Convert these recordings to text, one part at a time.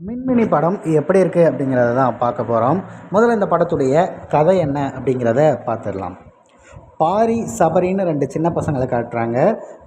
மின்மினி படம் எப்படி இருக்குது அப்படிங்கிறத தான் பார்க்க போகிறோம் முதல்ல இந்த படத்துடைய கதை என்ன அப்படிங்கிறத பார்த்துடலாம். பாரி சபரின்னு ரெண்டு சின்ன பசங்களை காட்டுறாங்க.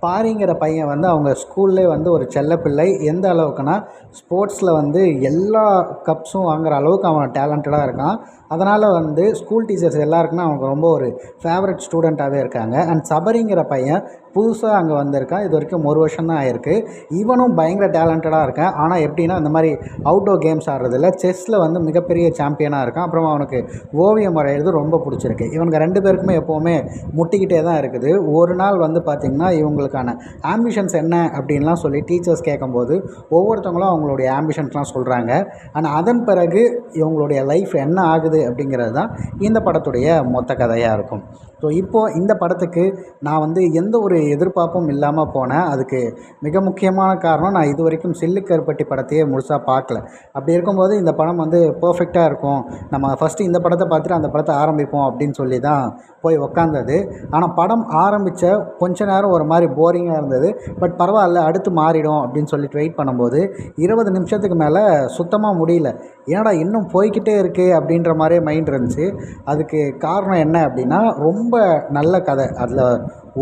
பாரிங்கிற பையன் வந்து அவங்க ஸ்கூல்லே வந்து ஒரு செல்லப்பிள்ளை எந்த அளவுக்குனா ஸ்போர்ட்ஸில் வந்து எல்லா கப்ஸும் வாங்குற அளவுக்கு அவன் டேலண்டடாக இருக்கான். அதனால் வந்து ஸ்கூல் டீச்சர்ஸ் எல்லாருக்குமே அவனுக்கு ரொம்ப ஒரு ஃபேவரட் ஸ்டூடெண்ட்டாகவே இருக்காங்க. அண்ட் சபரிங்கிற பையன் புதுசாக அங்கே வந்திருக்கான். இது வரைக்கும் ஒரு வருஷம் தான் ஆயிருக்கு. இவனும் பயங்கர டேலண்டடாக இருக்கான். ஆனால் எப்படின்னா இந்த மாதிரி அவுட்டோர் கேம்ஸ் ஆடுறதில்ல. செஸ்ஸில் வந்து மிகப்பெரிய சாம்பியனாக இருக்கான். அப்புறம் அவனுக்கு ஓவியம் வரைகிறது ரொம்ப பிடிச்சிருக்கு. இவனுக்கு ரெண்டு பேருக்குமே எப்போவுமே முட்டிக்கிட்டே தான் இருக்குது. ஒரு நாள் வந்து பார்த்திங்கன்னா இவங்களுக்கான ஆம்பிஷன்ஸ் என்ன அப்படின்லாம் சொல்லி டீச்சர்ஸ் கேட்கும்போது ஒவ்வொருத்தவங்களும் அவங்களுடைய ஆம்பிஷன்ஸ்லாம் சொல்கிறாங்க ஆனால் அதன் பிறகு இவங்களுடைய லைஃப் என்ன ஆகுது அப்படிங்கிறது தான் இந்த படத்துடைய மொத்த கதையாக இருக்கும். ஸோ இப்போது இந்த படத்துக்கு நான் வந்து எந்த ஒரு எதிர்பார்ப்பும் இல்லாமல் போனேன். அதுக்கு மிக முக்கியமான காரணம் நான் இது வரைக்கும் சில்லு கருப்பட்டி படத்தையே முழுசாக பார்க்கல. அப்படி இருக்கும்போது இந்த படம் வந்து பர்ஃபெக்டாக இருக்கும். நம்ம ஃபஸ்ட்டு இந்த படத்தை பார்த்துட்டு அந்த படத்தை ஆரம்பிப்போம் அப்படின்னு சொல்லி தான் போய் உக்காந்தது. ஆனால் படம் ஆரம்பித்த கொஞ்ச நேரம் ஒரு மாதிரி போரிங்காக இருந்தது. பட் பரவாயில்ல அடுத்து மாறிடும் அப்படின்னு சொல்லிட்டு வெயிட் பண்ணும்போது இருபது நிமிஷத்துக்கு மேலே சுத்தமாக முடியல. ஏன்னா இன்னும் போய்கிட்டே இருக்குது அப்படின்ற மாதிரியே மைண்ட் இருந்துச்சு. அதுக்கு காரணம் என்ன அப்படின்னா ரொம்ப ரொம்ப நல்ல கதை. அதில்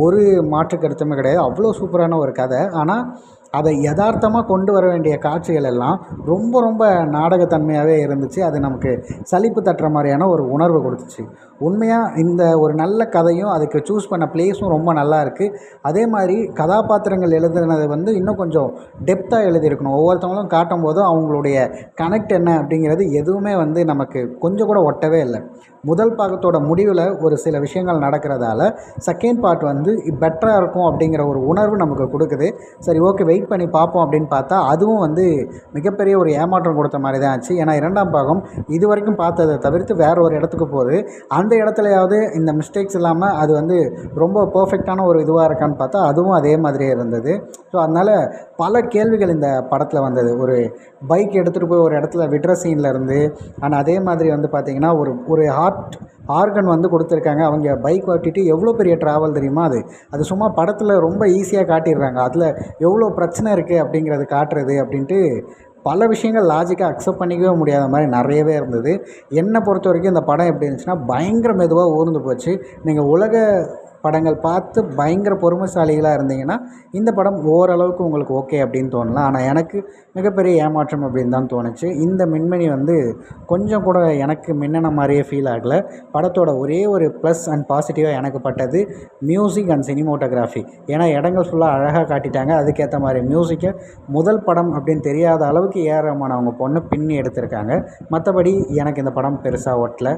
ஒரு மாற்று கருத்துமே கிடையாது. அவ்வளோ சூப்பரான ஒரு கதை. ஆனால் அதை யதார்த்தமாக கொண்டு வர வேண்டிய காட்சிகள் எல்லாம் ரொம்ப ரொம்ப நாடகத்தன்மையாகவே இருந்துச்சு. அது நமக்கு சலிப்பு தட்டுற மாதிரியான ஒரு உணர்வு கொடுத்துச்சு. உண்மையாக இந்த ஒரு நல்ல கதையும் அதுக்கு சூஸ் பண்ண ப்ளேஸும் ரொம்ப நல்லா இருக்குது அதே மாதிரி கதாபாத்திரங்கள் எழுதுனது வந்து இன்னும் கொஞ்சம் டெப்த்தாக எழுதியிருக்கணும். ஒவ்வொருத்தவங்களும் காட்டும் போதும் அவங்களுடைய கனெக்ட் என்ன அப்படிங்கிறது எதுவுமே வந்து நமக்கு கொஞ்சம் கூட ஒட்டவே இல்லை. முதல் பாகத்தோட முடிவில் ஒரு சில விஷயங்கள் நடக்கிறதால செகண்ட் பார்ட் வந்து பெட்டராக இருக்கும் அப்படிங்கிற ஒரு உணர்வு நமக்கு கொடுக்குது. சரி ஓகே வெயிட் பண்ணி பார்ப்போம் அப்படின்னு பார்த்தா அதுவும் வந்து மிகப்பெரிய ஒரு ஏமாற்றம் கொடுத்த மாதிரி தான் ஆச்சு. ஏன்னா இரண்டாம் பாகம் இது வரைக்கும் பார்த்ததை தவிர்த்து வேற ஒரு இடத்துக்கு போகுது. அந்த இடத்துலையாவது இந்த மிஸ்டேக்ஸ் இல்லாமல் அது வந்து ரொம்ப பர்ஃபெக்டான ஒரு இதுவாக இருக்கான்னு பார்த்தா அதுவும் அதே மாதிரியே இருந்தது. ஸோ அதனால் பல கேள்விகள் இந்த படத்தில் வந்தது. ஒரு பைக் எடுத்துகிட்டு போய் ஒரு இடத்துல விடுற சீனில் இருந்து ஆனால் அதே மாதிரி வந்து பார்த்திங்கன்னா ஒரு ஒரு ஹார்ட் ஆர்கன் வந்து கொடுத்துருக்காங்க. அவங்க பைக் ஓட்டிட்டு எவ்வளோ பெரிய ட்ராவல் தெரியுமா அது? அது சும்மா படத்தில் ரொம்ப ஈஸியாக காட்டிடுறாங்க. அதில் எவ்வளோ பிரச்சனை இருக்குது அப்படிங்கிறது காட்டுறது அப்படின்ட்டு பல விஷயங்கள் லாஜிக்காக அக்செப்ட் பண்ணிக்கவே முடியாத மாதிரி நிறையவே இருந்தது. என்னை பொறுத்த வரைக்கும் இந்த படம் எப்படி இருந்துச்சுன்னா பயங்கர மெதுவாக ஊர்ந்து போச்சு. நீங்கள் உலக படங்கள் பார்த்து பயங்கர பொறுமைசாலிகளாக இருந்தீங்கன்னா இந்த படம் ஓரளவுக்கு உங்களுக்கு ஓகே அப்படின்னு தோணலாம். ஆனால் எனக்கு மிகப்பெரிய ஏமாற்றம் அப்படின்னு தான் தோணுச்சு. இந்த மின்மணி வந்து கொஞ்சம் கூட எனக்கு மின்னன மாதிரியே ஃபீல் ஆகலை. படத்தோட ஒரே ஒரு ப்ளஸ் அண்ட் பாசிட்டிவாக எனக்கு பட்டது மியூசிக் அண்ட் சினிமோட்டோகிராஃபி ஏன்னா இடங்கள் ஃபுல்லாக அழகாக காட்டிட்டாங்க. அதுக்கேற்ற மாதிரி மியூசிக்கை முதல் படம் அப்படின்னு தெரியாத அளவுக்கு ஏராளமானவங்க அவங்க பொண்ணு பின்னி எடுத்திருக்காங்க. மற்றபடி எனக்கு இந்த படம் பெருசாக ஒட்டலை.